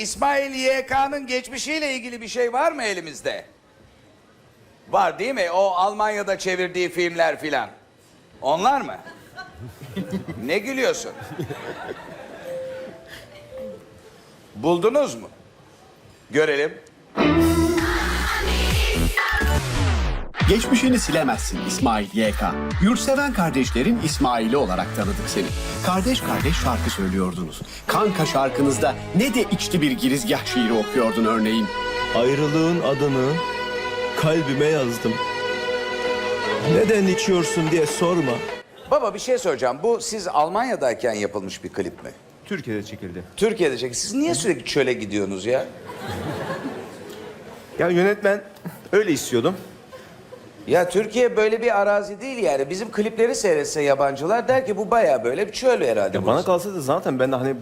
İsmail YK'nın geçmişiyle ilgili bir şey var mı elimizde? Var değil mi? O Almanya'da çevirdiği filmler filan. Onlar mı? ne gülüyorsun? Buldunuz mu? Görelim. Geçmişini silemezsin İsmail YK. Yurtseven kardeşlerin İsmail'i olarak tanıdık seni. Kardeş kardeş şarkı söylüyordunuz. Kanka şarkınızda ne de içli bir girizgah şiiri okuyordun örneğin. Ayrılığın adını kalbime yazdım. Neden içiyorsun diye sorma. Baba bir şey soracağım. Bu siz Almanya'dayken yapılmış bir klip mi? Türkiye'de çekildi. Türkiye'de çek. Siz niye sürekli çöle gidiyorsunuz ya? Ya yönetmen öyle istiyordum. Ya Türkiye böyle bir arazi değil yani. Bizim klipleri seyretse yabancılar der ki bu baya böyle bir çöl herhalde. Ya bana kalsa da zaten ben de hani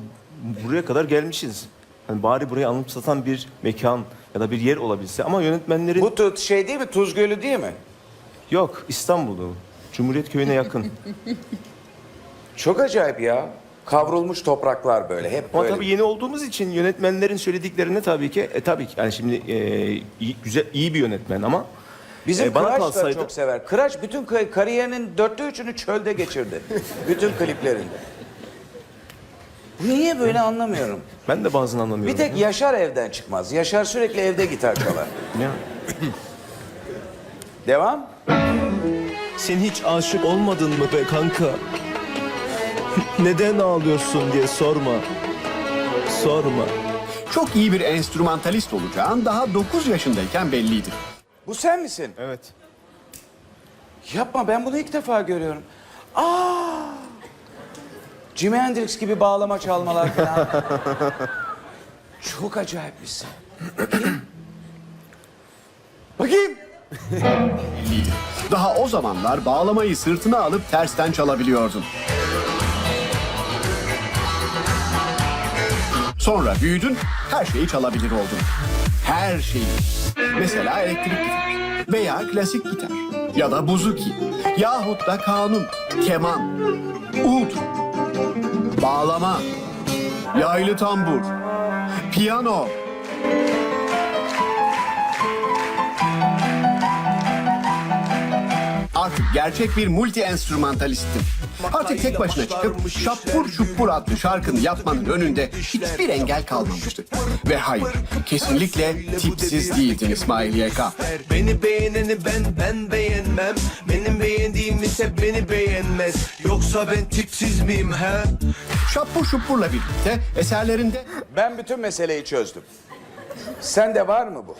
buraya kadar gelmişiz. Hani bari burayı anımsatan bir mekan ya da bir yer olabilse ama yönetmenlerin Bu tu- şey değil mi? Tuz Gölü değil mi? yok İstanbul'u. Cumhuriyet Köyü'ne yakın. Çok acayip ya. Kavrulmuş topraklar böyle hep Ama böyle. tabii yeni olduğumuz için yönetmenlerin söylediklerine tabii ki e, tabii ki yani şimdi e, iyi, güzel iyi bir yönetmen ama Bizim e, bana Kıraç da kalsaydı çok sever. Kıraç bütün kariyerinin dörtte üçünü çölde geçirdi. bütün kliplerinde. Niye böyle anlamıyorum. ben de bazen anlamıyorum. Bir tek Yaşar evden çıkmaz. Yaşar sürekli evde gitar çalar. Ya. Devam. Sen hiç aşık olmadın mı be kanka? Neden ağlıyorsun diye sorma. Sorma. Çok iyi bir enstrümantalist olacağın daha 9 yaşındayken belliydi. Bu sen misin? Evet. Yapma ben bunu ilk defa görüyorum. Aa! Jimi Hendrix gibi bağlama çalmalar falan. Çok acayipmişsin. Bakayım. Bakayım. Daha o zamanlar bağlamayı sırtına alıp tersten çalabiliyordun. Sonra büyüdün, her şeyi çalabilir oldun. Her şeyi. Mesela elektrik gitar veya klasik gitar ya da buzuki yahut da kanun, keman, ud, bağlama, yaylı tambur, piyano, Artık gerçek bir multi enstrümantalistim. Artık tek başına çıkıp Şappur Şuppur adlı şarkını yapmanın önünde hiçbir engel kalmamıştı. Ve hayır, kesinlikle tipsiz değildin İsmail YK. Beni beğeneni ben ben beğenmem Benim beğendiğim ise beni beğenmez Yoksa ben tipsiz miyim he? Şappur Şuppur'la birlikte eserlerinde Ben bütün meseleyi çözdüm. Sende var mı bu?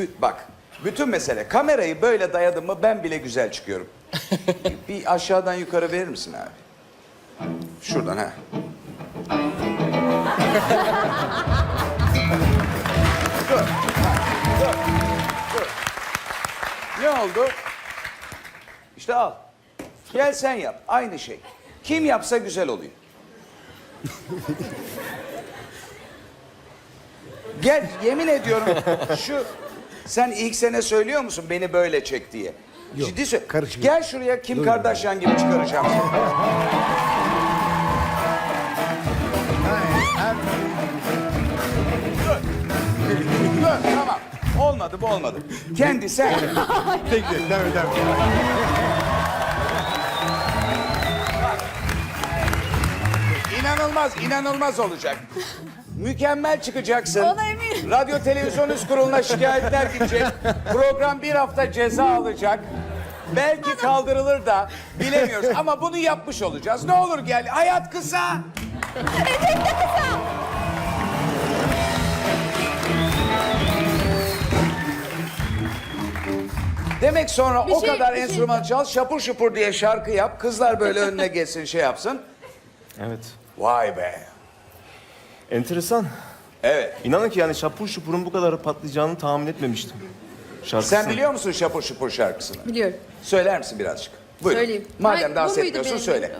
Bü- bak, bütün mesele. Kamerayı böyle dayadım mı ben bile güzel çıkıyorum. bir aşağıdan yukarı verir misin abi? Şuradan ha. dur, dur, dur. Ne oldu? İşte al. Gel sen yap. Aynı şey. Kim yapsa güzel oluyor. Gel yemin ediyorum şu sen ilk sene söylüyor musun beni böyle çek diye? Ciddi söyle. Gel şuraya Kim Kardashian gibi çıkaracağım. Dur. Dur tamam. Olmadı bu olmadı. Kendi sen. İnanılmaz, inanılmaz olacak. Mükemmel çıkacaksın. Ona eminim. Radyo Televizyon Üst Kurulu'na şikayetler gidecek. Program bir hafta ceza alacak. Belki kaldırılır da bilemiyoruz. Ama bunu yapmış olacağız. Ne olur gel. Hayat kısa. Demek sonra Bir o şey- kadar bir şey- enstrüman çal, şapur şupur diye şarkı yap. Kızlar böyle önüne geçsin, şey yapsın. Evet. Vay be. Enteresan. Evet. İnanın ki yani şapur şupurun bu kadar patlayacağını tahmin etmemiştim. Şarkısını. Sen biliyor musun şapur şupur şarkısını? Biliyorum. Söyler misin birazcık? Buyurun. Söyleyeyim. Madem Hayır, dans bu muydu etmiyorsun benim söyle.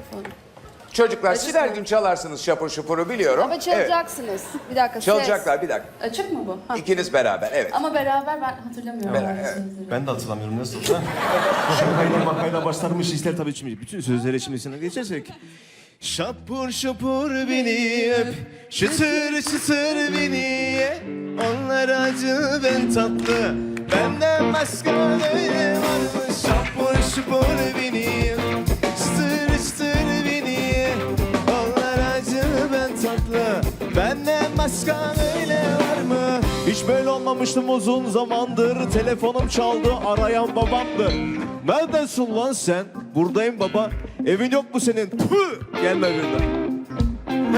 Çocuklar siz her gün çalarsınız şapur şupuru biliyorum. Ama çalacaksınız. Bir dakika. ses. Çalacaklar bir dakika. Açık mı bu? Ha. İkiniz beraber evet. Ama beraber ben hatırlamıyorum. Beraber, evet. Ben de hatırlamıyorum nasıl. ha? Şakayla makayla başlarmış işler tabii şimdi. Bütün sözleri şimdi sana geçersek. Şapur şupur beni öp. Şıtır şıtır beni ye. Onlar acı ben tatlı. Benden başka böyle var mı Şapur şupur beni öp. Şıtır şıtır beni ye. Onlar acı ben tatlı. Benden başka böyle var mı? Hiç böyle olmamıştım uzun zamandır. Telefonum çaldı arayan babamdı Neredesin lan sen? Buradayım baba Evin yok mu senin? Tüh! Gelme birden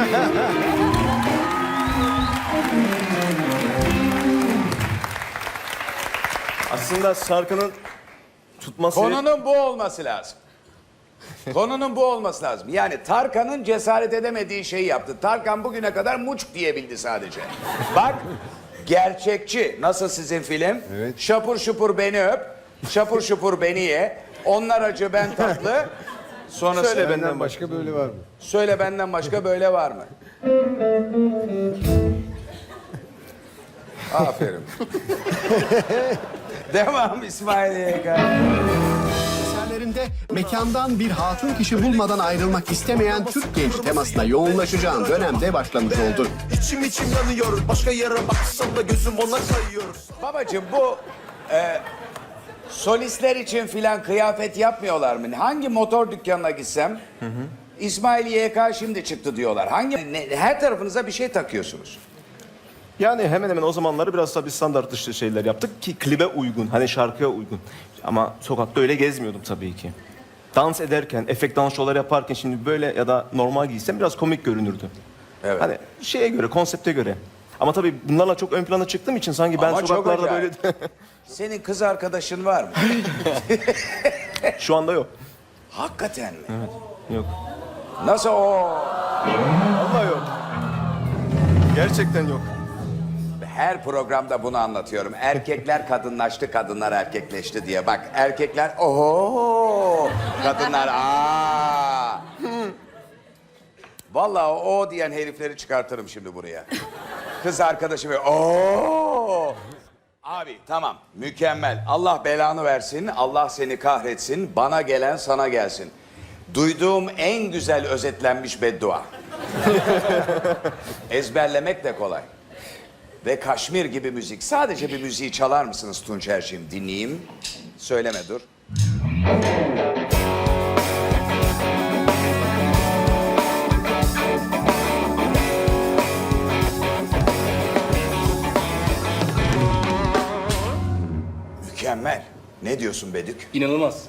Aslında şarkının tutması... Konunun bu olması lazım. Konunun bu olması lazım. Yani Tarkan'ın cesaret edemediği şeyi yaptı. Tarkan bugüne kadar muçk diyebildi sadece. Bak gerçekçi. Nasıl sizin film? Şapur şupur beni öp. Şapur şupur beni ye. Onlar acı ben tatlı. Sonrası Söyle benden başka. Böyle var mı? Söyle benden başka böyle var mı? Aferin. Devam İsmail. Eserlerinde mekandan bir hatun kişi bulmadan ayrılmak istemeyen Türk genci temasına yoğunlaşacağın dönemde başlamış oldu. İçim içim yanıyor Başka yere baksam da gözüm ona kayıyor Babacığım bu e, solistler için filan kıyafet yapmıyorlar mı? Hangi motor dükkanına gitsem İsmail YK şimdi çıktı diyorlar. Hangi ne- her tarafınıza bir şey takıyorsunuz. Yani hemen hemen o zamanları biraz tabii standart dışı şeyler yaptık ki klibe uygun, hani şarkıya uygun. Ama sokakta öyle gezmiyordum tabii ki. Dans ederken, efekt dans şovları yaparken şimdi böyle ya da normal giysem biraz komik görünürdü. Evet. Hani şeye göre, konsepte göre. Ama tabii bunlarla çok ön plana çıktığım için sanki ben Ama çok sokaklarda böyle... acayip. Senin kız arkadaşın var mı? Şu anda yok. Hakikaten mi? Yok. Nasıl o? Vallahi yok. Gerçekten yok. Her programda bunu anlatıyorum. Erkekler kadınlaştı, kadınlar erkekleşti diye. Bak erkekler oho, kadınlar aa. Vallahi o diyen herifleri çıkartırım şimdi buraya. Kız arkadaşı ve ooo. Abi tamam mükemmel. Allah belanı versin. Allah seni kahretsin. Bana gelen sana gelsin. Duyduğum en güzel özetlenmiş beddua. Ezberlemek de kolay. Ve Kaşmir gibi müzik. Sadece bir müziği çalar mısınız Tunç Erşin? Dinleyeyim. Söyleme dur. Mükemmel. Ne diyorsun Bedük? İnanılmaz.